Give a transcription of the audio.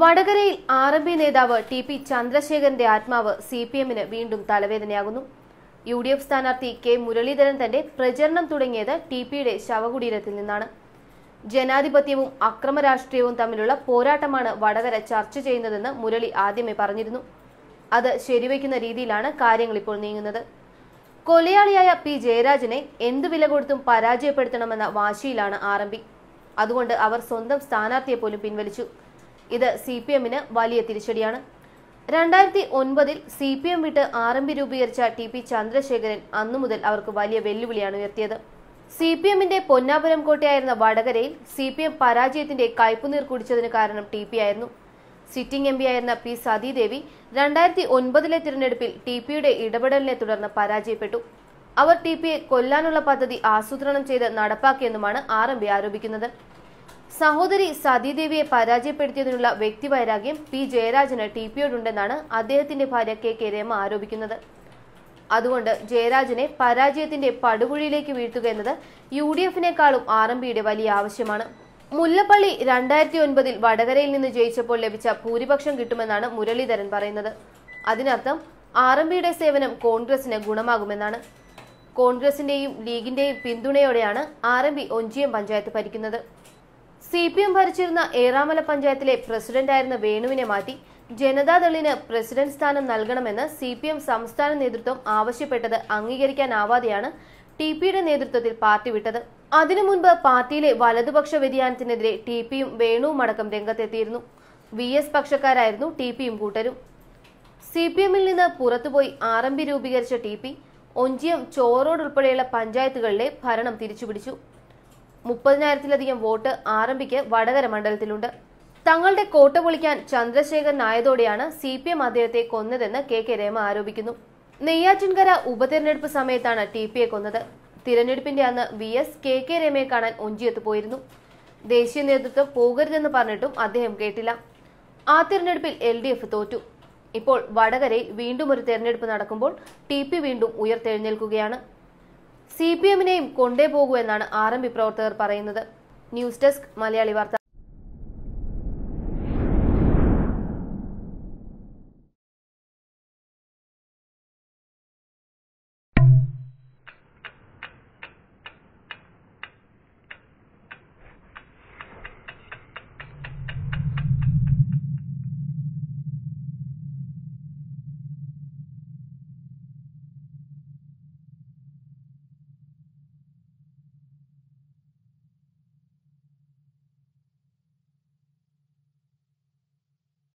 വടകരയിൽ R M P നേതാവ് T P ചന്ദ്രശേഖരന്റെ ആത്മാവ് സി പി എമ്മിന് വീണ്ടും തലവേദനയാകുന്നു. യു ഡി എഫ് സ്ഥാനാർത്ഥി കെ മുരളീധരൻ തന്റെ പ്രചരണം തുടങ്ങിയത് ടി പിയുടെ ശവകുടീരത്തിൽ നിന്നാണ്. ജനാധിപത്യവും അക്രമ രാഷ്ട്രീയവും തമ്മിലുള്ള പോരാട്ടമാണ് വടകര ചർച്ച ചെയ്യുന്നതെന്ന് മുരളി ആദ്യമേ പറഞ്ഞിരുന്നു. അത് ശരിവയ്ക്കുന്ന രീതിയിലാണ് കാര്യങ്ങൾ ഇപ്പോൾ നീങ്ങുന്നത്. കൊലയാളിയായ പി ജയരാജനെ എന്ത് വില കൊടുത്തും പരാജയപ്പെടുത്തണമെന്ന വാശിയിലാണ് ആർ അതുകൊണ്ട് അവർ സ്വന്തം സ്ഥാനാർത്ഥിയെ പോലും പിൻവലിച്ചു. ഇത് സി പി എമ്മിന് വലിയ തിരിച്ചടിയാണ്. രണ്ടായിരത്തി ഒൻപതിൽ സി പി എം വിട്ട് ആർ എം പി രൂപീകരിച്ച ടി പി ചന്ദ്രശേഖരൻ അന്നു മുതൽ അവർക്ക് വലിയ വെല്ലുവിളിയാണ് ഉയർത്തിയത്. സി പി എമ്മിന്റെ പൊന്നാപുരം കോട്ടയായിരുന്ന വടകരയിൽ സി പി എം പരാജയത്തിന്റെ കയ്പുനീർ കുടിച്ചതിന് കാരണം ടി പി ആയിരുന്നു. സിറ്റിംഗ് എം പി ആയിരുന്ന പി സതീദേവി രണ്ടായിരത്തി ഒൻപതിലെ തിരഞ്ഞെടുപ്പിൽ ടി പിയുടെ ഇടപെടലിനെ തുടർന്ന് പരാജയപ്പെട്ടു. അവർ ടി പിയെ കൊല്ലാനുള്ള പദ്ധതി ആസൂത്രണം ചെയ്ത് നടപ്പാക്കിയെന്നുമാണ് ആർ എം പി ആരോപിക്കുന്നത്. സഹോദരി സതീദേവിയെ പരാജയപ്പെടുത്തിയതിനുള്ള വ്യക്തിവൈരാഗ്യം പി. ജയരാജന് ടി പിയോടുണ്ടെന്നാണ് അദ്ദേഹത്തിന്റെ ഭാര്യ കെ. കെ രമ ആരോപിക്കുന്നത്. അതുകൊണ്ട് ജയരാജനെ പരാജയത്തിന്റെ പടുകുഴിയിലേക്ക് വീഴ്ത്തുക എന്നത് യു ഡി എഫിനേക്കാളും ആർ എം പിയുടെ വലിയ ആവശ്യമാണ്. മുല്ലപ്പള്ളി രണ്ടായിരത്തി ഒൻപതിൽ വടകരയിൽ നിന്ന് ജയിച്ചപ്പോൾ ലഭിച്ച ഭൂരിപക്ഷം കിട്ടുമെന്നാണ് മുരളീധരൻ പറയുന്നത്. അതിനർത്ഥം ആർ എം പിയുടെ സേവനം കോൺഗ്രസിന് ഗുണമാകുമെന്നാണ്. കോൺഗ്രസിന്റെയും ലീഗിന്റെയും പിന്തുണയോടെയാണ് R M P Onchiyam panchayat ഭരിക്കുന്നത്. സി പി എം ഭരിച്ചിരുന്ന ഏറാമല പഞ്ചായത്തിലെ പ്രസിഡന്റായിരുന്ന വേണുവിനെ മാറ്റി ജനതാദളിന് പ്രസിഡന്റ് സ്ഥാനം നൽകണമെന്ന് സി പി എം സംസ്ഥാന നേതൃത്വം ആവശ്യപ്പെട്ടത് അംഗീകരിക്കാനാവാതെയാണ് ടി പിയുടെ നേതൃത്വത്തിൽ പാർട്ടി വിട്ടത്. അതിനു മുൻപ് പാർട്ടിയിലെ വലതുപക്ഷ വ്യതിയാനത്തിനെതിരെ ടി പിയും വേണുവും അടക്കം രംഗത്തെത്തിയിരുന്നു. വി എസ് പക്ഷക്കാരായിരുന്നു ടി പിയും കൂട്ടരും. സി പി എമ്മിൽ നിന്ന് പുറത്തുപോയി ആർ എം പി രൂപീകരിച്ച ടി പി ഒഞ്ചിയം ചോറോഡ് ഉൾപ്പെടെയുള്ള പഞ്ചായത്തുകളിലെ ഭരണം തിരിച്ചുപിടിച്ചു. മുപ്പതിനായിരത്തിലധികം വോട്ട് ആരംഭിക്ക് വടകര മണ്ഡലത്തിലുണ്ട്. തങ്ങളുടെ കോട്ട പൊളിക്കാൻ ചന്ദ്രശേഖരനായതോടെയാണ് സി പി എം അദ്ദേഹത്തെ കൊന്നതെന്ന് കെ കെ രമ ആരോപിക്കുന്നു. നെയ്യാറ്റിൻകര ഉപതെരഞ്ഞെടുപ്പ് സമയത്താണ് ടി പിയെ കൊന്നത്. തിരഞ്ഞെടുപ്പിന്റെ അന്ന് വി എസ് കെ കെ രമയെ കാണാൻ ഒഞ്ചിയത്ത് പോയിരുന്നു. ദേശീയ നേതൃത്വം പോകരുതെന്ന് പറഞ്ഞിട്ടും അദ്ദേഹം കേട്ടില്ല. ആ തിരഞ്ഞെടുപ്പിൽ എൽ ഡി എഫ് തോറ്റു. ഇപ്പോൾ വടകരയിൽ വീണ്ടും ഒരു തെരഞ്ഞെടുപ്പ് നടക്കുമ്പോൾ ടി പി വീണ്ടും ഉയർത്തെഴുന്നേൽക്കുകയാണ്. സി പി എമ്മിനെയും കൊണ്ടേ പോകൂ എന്നാണ് ആർ എം പി പ്രവർത്തകർ പറയുന്നത്. ന്യൂസ് ഡെസ്ക് മലയാളി വാർത്ത.